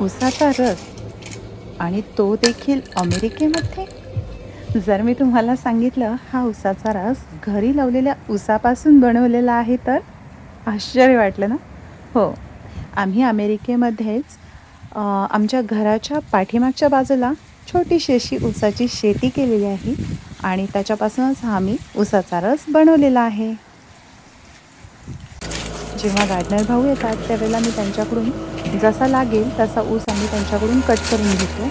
उसाचा रस आणि तो देखील अमेरिकेमध्ये? जर मी तुम्हाला सांगितलं हा उसाचा रस घरी लावलेल्या उसापासून बनवलेला आहे तर? आश्चर्य वाटलं ना? हो. आम्ही अमेरिकेमध्येच आमच्या घराच्या पाठीमागच्या बाजूला छोटीशी अशी उसाची शेती केलेली आहे आणि त्याच्यापासूनच हा आम्ही उसाचा रस बनवलेला आहे. जेव्हा गार्डनर भाऊ येतात त्यावेळेला मी त्यांच्याकडून जसा लागेल तसा ऊस आम्ही त्यांच्याकडून कट करून घेतो.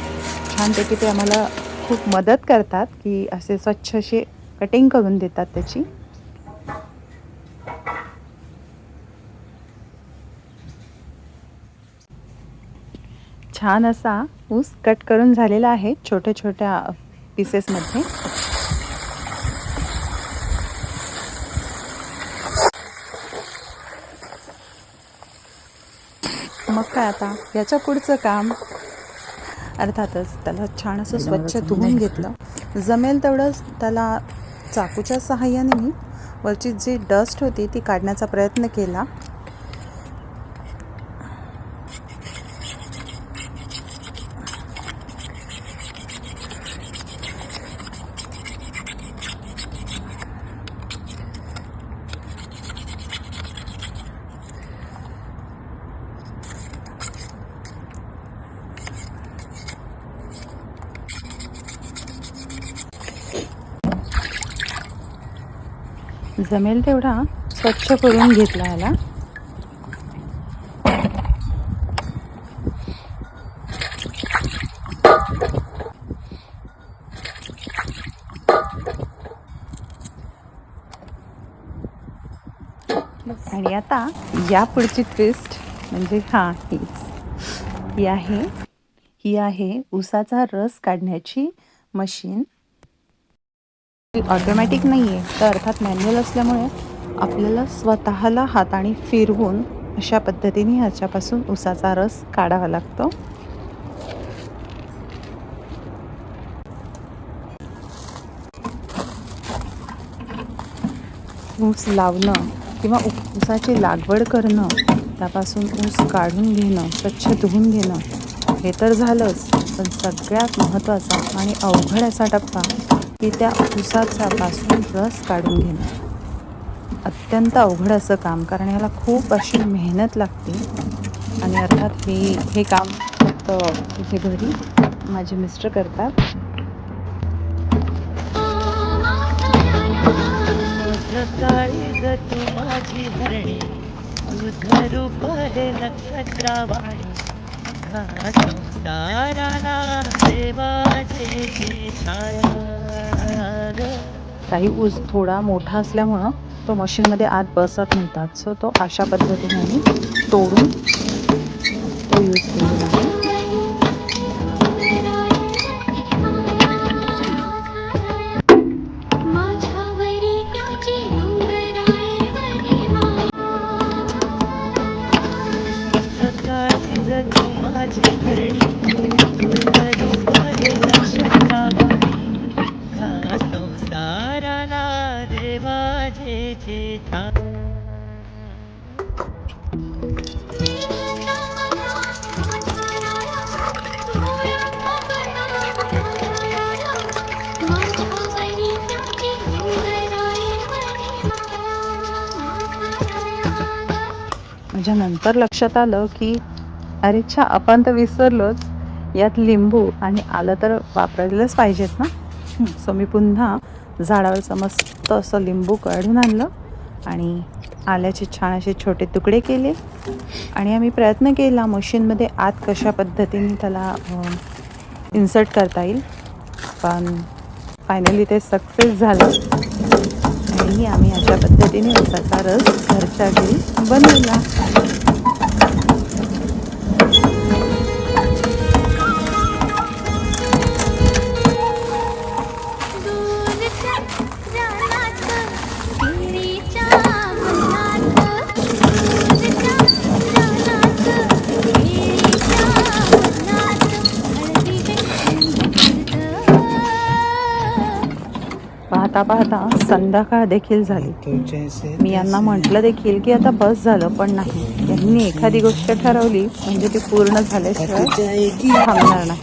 छानपैकी ते आम्हाला खूप मदत करतात की असे स्वच्छ असे कटिंग करून देतात त्याची. छान असा ऊस कट करून झालेला आहे छोट्या छोट्या पीसेसमध्ये मग काय आता? याच्या पुढचं काम? अर्थातच त्याला छान असं स्वच्छ धुवून घेतलं. जमेल तेवढंच त्याला चाकूच्या सहाय्याने मी वरची जी डस्ट होती ती काढण्याचा प्रयत्न केला. जमेल तेवढा स्वच्छ करून घेतला याला. आणि आता या पुढची ट्विस्ट म्हणजे हा हीच. ही आहे ही आहे उसाचा रस काढण्याची मशीन ऑटोमॅटिक नाही आहे तर अर्थात मॅन्युअल असल्यामुळे आपल्याला स्वतःला हाताने फिरवून अशा पद्धतीने ह्याच्यापासून उसाचा रस काढावा लागतो. ऊस लावणं किंवा ऊसाची लागवड करणं त्यापासून ऊस काढून घेणं स्वच्छ धुवून घेणं हे तर झालंच पण सगळ्यात महत्त्वाचा आणि अवघड असा टप्पा की त्या ऊसाचा पासून रस काढून घेणं. अत्यंत अवघड असं काम कारण याला खूप अशी मेहनत लागते. आणि अर्थात मी हे काम फक्त इथे घरी माझे मिस्टर करतात. सकाळी काही ऊस थोडा मोठा असल्यामुळं तो मशीनमध्ये आत बसत नव्हता. सो तो अशा पद्धतीने आम्ही तोडून तो यूज केलेला आहे. माझी माझे चेता माझ्या नंतर लक्षात आलं की अरे छा आपण तर विसरलोच यात लिंबू आणि आलं तर वापरायलाच पाहिजेत ना? सो मी पुन्हा झाडावर मस्त असं लिंबू काढून आणलं आणि आल्याचे छान असे छोटे तुकडे केले. आणि आम्ही प्रयत्न केला मशीनमध्ये आत कशा पद्धतीने त्याला इन्सर्ट करता येईल. पण फायनली ते सक्सेस झालं. आणि आम्ही अशा पद्धतीने उसाचा रस घरच्या घरी बनवला. पाहता पाहता संध्याकाळ देखील झाली. मी यांना म्हटलं देखील की आता बस झालं पण नाही. यांनी एखादी गोष्ट ठरवली म्हणजे ती पूर्ण झाल्याशिवाय थांबणार नाही.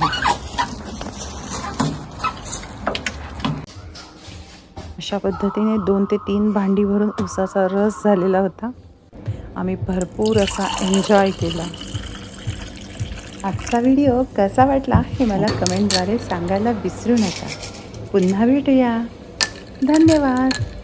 अशा पद्धतीने दोन ते तीन भांडी भरून उसाचा रस झालेला होता. आम्ही भरपूर असा एन्जॉय केला. आजचा व्हिडिओ कसा वाटला हे मला कमेंटद्वारे सांगायला विसरू नका. पुन्हा भेटूया. धन्यवाद.